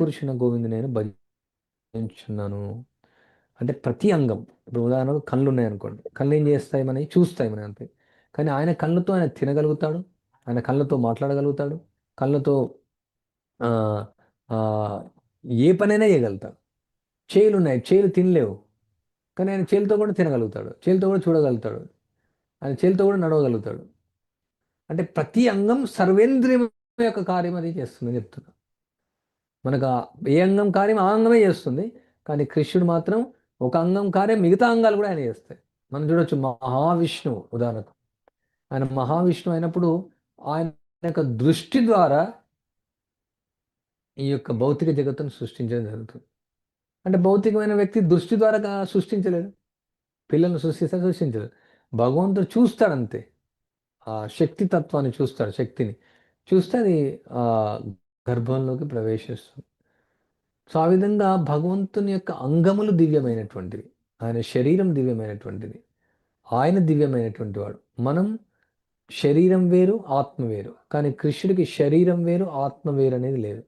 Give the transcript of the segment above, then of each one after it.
పురుషున గోవిందు నేను భజించున్నాను. అంటే ప్రతి అంగం ఇప్పుడు ఉదాహరణకు కళ్ళు ఉన్నాయనుకోండి కళ్ళు ఏం చేస్తాయి మనకి? చూస్తాయి మన అంతే. కానీ ఆయన కళ్ళతో ఆయన తినగలుగుతాడు ఆయన కళ్ళతో మాట్లాడగలుగుతాడు కళ్ళతో ఏ పనైనా చేయగలుగుతాడు. చేలు ఉన్నాయి చేలు తినలేవు. కానీ ఆయన చేతులతో కూడా తినగలుగుతాడు చేతులతో కూడా చూడగలుగుతాడు ఆయన చేతులతో కూడా నడవగలుగుతాడు. అంటే ప్రతి అంగం సర్వేంద్రియం యొక్క కార్యం అది చేస్తుందని చెప్తున్నా. మనకు ఏ అంగం కార్యం ఆ అంగమే చేస్తుంది. కానీ కృష్ణుడు మాత్రం ఒక అంగం కార్యం మిగతా అంగాలు కూడా ఆయన చేస్తాయి మనం చూడొచ్చు మహావిష్ణువు ఉదాహరణకు. ఆయన మహావిష్ణువు అయినప్పుడు ఆయన యొక్క దృష్టి ద్వారా ఈ యొక్క భౌతిక జగత్తును సృష్టించడం జరుగుతుంది. అంటే భౌతికమైన వ్యక్తి దృష్టి ద్వారా సృష్టించలేదు సృష్టించలేడు. పిల్లల్ని సృష్టిస్తే సృష్టించలేడు. భగవంతుడు చూస్తాడంతే ఆ శక్తి తత్వాన్ని చూస్తాడు శక్తిని. చూస్తే అది గర్భంలోకి ప్రవేశిస్తుంది. సో ఆ విధంగా భగవంతుని యొక్క అంగములు దివ్యమైనటువంటివి. ఆయన శరీరం దివ్యమైనటువంటిది. ఆయన దివ్యమైనటువంటి వాడు. మనం శరీరం వేరు ఆత్మ వేరు. కానీ కృష్ణుడికి శరీరం వేరు ఆత్మ వేరు అనేది లేదు.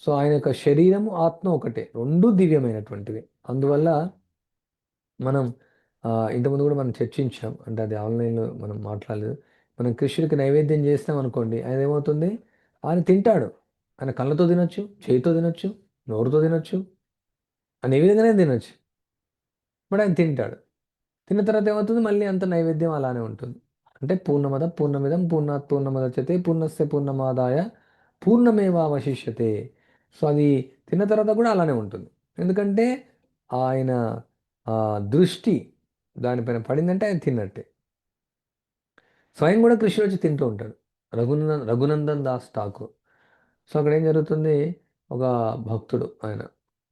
సో ఆయన యొక్క శరీరము ఆత్మ ఒకటే. రెండు దివ్యమైనటువంటివి. అందువల్ల మనం ఇంతకుముందు కూడా మనం చర్చించాం. అంటే అది ఆన్లైన్లో మనం మాట్లాడలేదు. మనం కృష్ణుడికి నైవేద్యం చేస్తాం అనుకోండి ఆయన ఏమవుతుంది? ఆయన తింటాడు. ఆయన కళ్ళతో తినొచ్చు చేయితో తినొచ్చు నోరుతో తినొచ్చు ఆయన ఏ విధంగానే తినొచ్చు. బట్ ఆయన తింటాడు. తిన్న తర్వాత ఏమవుతుంది? మళ్ళీ అంత నైవేద్యం అలానే ఉంటుంది. అంటే పూర్ణమద పూర్ణమిదం పూర్ణాత్ పూర్ణమదచ్చతే పూర్ణస్య పూర్ణమాదాయ పూర్ణమేవావశిష్యతే. సో అది తిన్న తర్వాత కూడా అలానే ఉంటుంది. ఎందుకంటే ఆయన దృష్టి దానిపైన పడిందంటే ఆయన తిన్నట్టే. స్వయం కూడా కృషి వచ్చి తింటూ ఉంటాడు. రఘునందన్ రఘునందన్ దాస్ ఠాకూర్. సో అక్కడ ఏం జరుగుతుంది? ఒక భక్తుడు ఆయన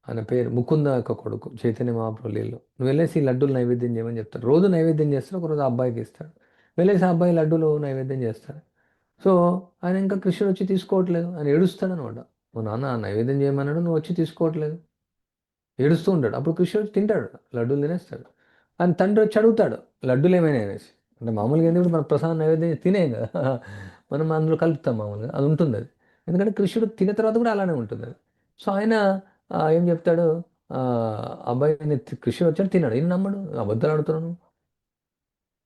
ఆయన పేరు ముకుంద యొక్క కొడుకు చైతన్య మహాప్రభులీలో నువ్వు వెళ్ళేసి లడ్డూలు నైవేద్యం చేయమని చెప్తాడు. రోజు నైవేద్యం చేస్తాడు ఒకరోజు ఆ అబ్బాయికి ఇస్తాడు. వెళ్ళేసి ఆ అబ్బాయి లడ్డూలు నైవేద్యం చేస్తాడు. సో ఆయన ఇంకా కృష్ణుడు వచ్చి తీసుకోవట్లేదు. ఆయన ఏడుస్తాడు అనమాట మా నాన్న నైవేద్యం చేయమన్నాడు నువ్వు వచ్చి తీసుకోవట్లేదు. ఏడుస్తూ ఉంటాడు. అప్పుడు కృష్ణుడు తింటాడు లడ్డూలు తినేస్తాడు. ఆయన తండ్రి వచ్చి అడుగుతాడు లడ్డూలు ఏమైనా అనేసి. అంటే మామూలుగా ఎందుకంటే మన ప్రసాదం నైవేద్యం తినే కదా. మనం అందులో కలుపుతాం మామూలుగా. అది ఉంటుంది అది. ఎందుకంటే కృష్ణుడు తిన్న తర్వాత కూడా అలానే ఉంటుంది. అది సో ఆయన ఏం చెప్తాడు? అబ్బాయి కృష్ణుడు వచ్చాడు తిన్నాడు. ఈయన నమ్మడు. అబద్ధాలు ఆడుతున్నాను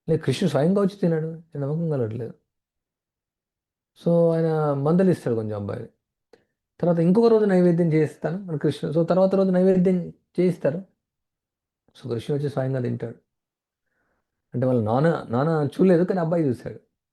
లేదు కృష్ణుడు స్వయంగా వచ్చి తిన్నాడు. నేను నమ్మకం కలగట్లేదు. సో ఆయన మందలిస్తాడు కొంచెం అబ్బాయి తర్వాత ఇంకొక రోజు నైవేద్యం చేస్తాను. మన కృష్ణుడు సో తర్వాత రోజు నైవేద్యం చేయిస్తారు. సో కృష్ణుడు వచ్చి స్వయంగా తింటాడు. అంటే వాళ్ళ నాన్న నాన్న చూడలేదు కానీ అబ్బాయి చూశాడు.